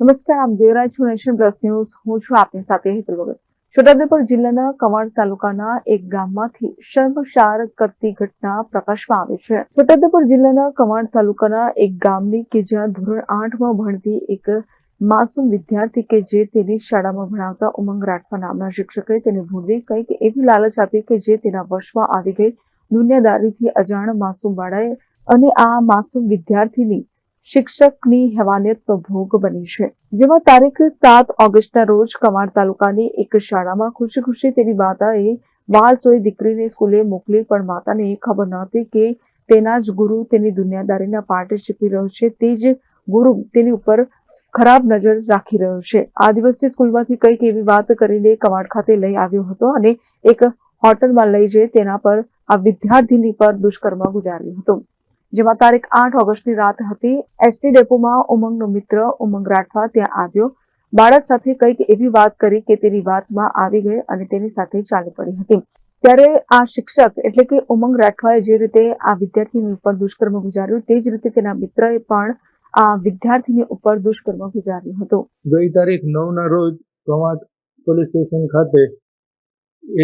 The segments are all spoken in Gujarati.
નમસ્કાર આપ જોઈ રહ્યા નેશન પ્લસ ન્યૂઝ. હું છું આપની સાથે હેતલ વગર છોટાઉદેપુર જિલ્લાના કવાડ તાલુકાના એક ગામમાંથી શર્મસાર કરતી ઘટના પ્રકાશમાં આવી છે. છોટાઉદેપુર જિલ્લાના કવાડ તાલુકાના એક ગામની કે જ્યાં ધોરણ આઠમાં ભણતી એક માસૂમ વિદ્યાર્થી કે જે તેની શાળામાં ભણાવતા ઉમંગ રાઠવા નામના શિક્ષકે તેને ભૂલી કંઈક એવી લાલચ આપી કે જે તેના વશમાં આવી ગઈ દુનિયાદારીથી અજાણ માસૂમ બાળાએ અને આ માસૂમ વિદ્યાર્થીની શિક્ષકની હેવાનિયતનો ભોગ બની છે. જેમાં તારીખ સાત ઓગસ્ટના રોજ કમાડ તાલુકાની એક શાળામાં ખુશી ખુશી તેની માતાએ વાલ સોઈ દીકરીને સ્કૂલે મોકલી પણ માતાને એ ખબર નહોતી કે તેના જ ગુરુ તેની દુનિયાદારીના પાઠ શીખવી રહ્યો છે. તે જ ગુરુ તેની ઉપર ખરાબ નજર રાખી રહ્યો છે. આ દિવસે સ્કૂલમાંથી કંઈક એવી વાત કરીને કવાડ ખાતે લઈ આવ્યો હતો અને એક હોટલમાં લઈ જઈ તેના પર આ વિદ્યાર્થીની પર દુષ્કર્મ ગુજાર્યું હતું. જેમાં તારીખ આઠ ઓગસ્ટની રાત હતી. એસટી ડેપોમાં ઉમંગનો મિત્ર ઉમંગ રાઠવા ત્યાં આવ્યો. બાળક સાથે કંઈક એવી વાત કરી કે તેની વાતમાં આવી ગઈ અને તેની સાથે ચાલી પડી હતી. ત્યારે આ શિક્ષક એટલે કે ઉમંગ રાઠવાએ જે રીતે આ વિદ્યાર્થીની ઉપર દુષ્કર્મ ગુજાર્યું તે જ રીતે તેના મિત્રએ પણ આ વિદ્યાર્થીની ઉપર દુષ્કર્મ ગુજાર્યું હતું. ગઈ તારીખ નવના રોજ કવાંટ પોલીસ સ્ટેશન ખાતે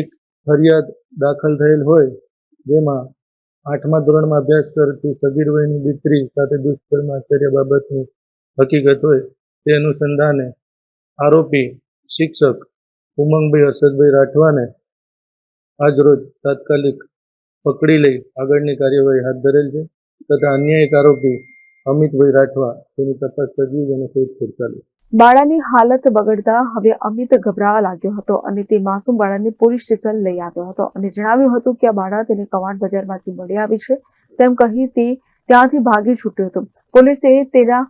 એક ફરિયાદ દાખલ થયેલ હોય, જેમાં આઠમા ધોરણમાં અભ્યાસ કરતી સગીર વયની દીકરી સાથે દુષ્કર્મ આચર્ય બાબતની હકીકત હોય તે અનુસંધાને આરોપી શિક્ષક ઉમંગભાઈ હર્ષદભાઈ રાઠવાને આજરોજ તાત્કાલિક પકડી લઈ આગળની કાર્યવાહી હાથ ધરેલ છે તથા અન્ય એક આરોપી અમિતભાઈ રાઠવા તેની તપાસ તજવીજ અને શોધખોળ ચાલુ. બાળાની હાલત બગડતા હવે અમિત ગભરાવા લાગ્યો હતો અને તે માસૂમ બાળાને પોલીસ સ્ટેશન લઈ આવ્યો હતો અને જણાવ્યું હતું કે આ બાળા તેને કવાડ બજારમાંથી મળી આવી છે. તેમ કહી તે ત્યાંથી ભાગી છૂટ્યો હતો. પોલીસે તેના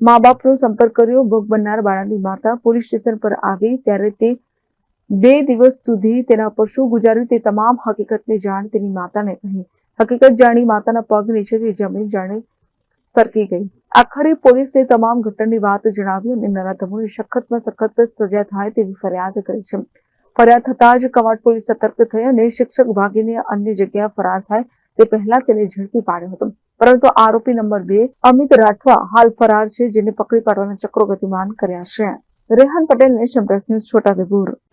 મા બાપનો સંપર્ક કર્યો. ભોગ બનનાર બાળાની માતા પોલીસ સ્ટેશન પર આવી ત્યારે તે બે દિવસ સુધી તેના પર શું ગુજાર્યું તે તમામ હકીકતની જાણ તેની માતાને કહી. હકીકત જાણી માતાના પગ નીચેથી જમીન જાણે સરકી ગઈ. આખરે પોલીસને તમામ ઘટનાની વાત જણાવી અને નરાધમોને સખતમાં સખત સજા થાય તેવી ફરિયાદ કરી છે. ફરિયાદ થતા જ કવાડ પોલીસ સતર્ક થઈ અને શિક્ષક ભાગીને અન્ય જગ્યા ફરાર થાય તે પહેલા તેને ઝડપી પાડ્યો હતો. પરંતુ આરોપી નંબર બે, અમિત રાઠવા, હાલ ફરાર છે, જેને પકડી પાડવાના ચક્રો ગતિમાન કર્યા છે. Rehan Patel nation plus Chhota Chhota Udepur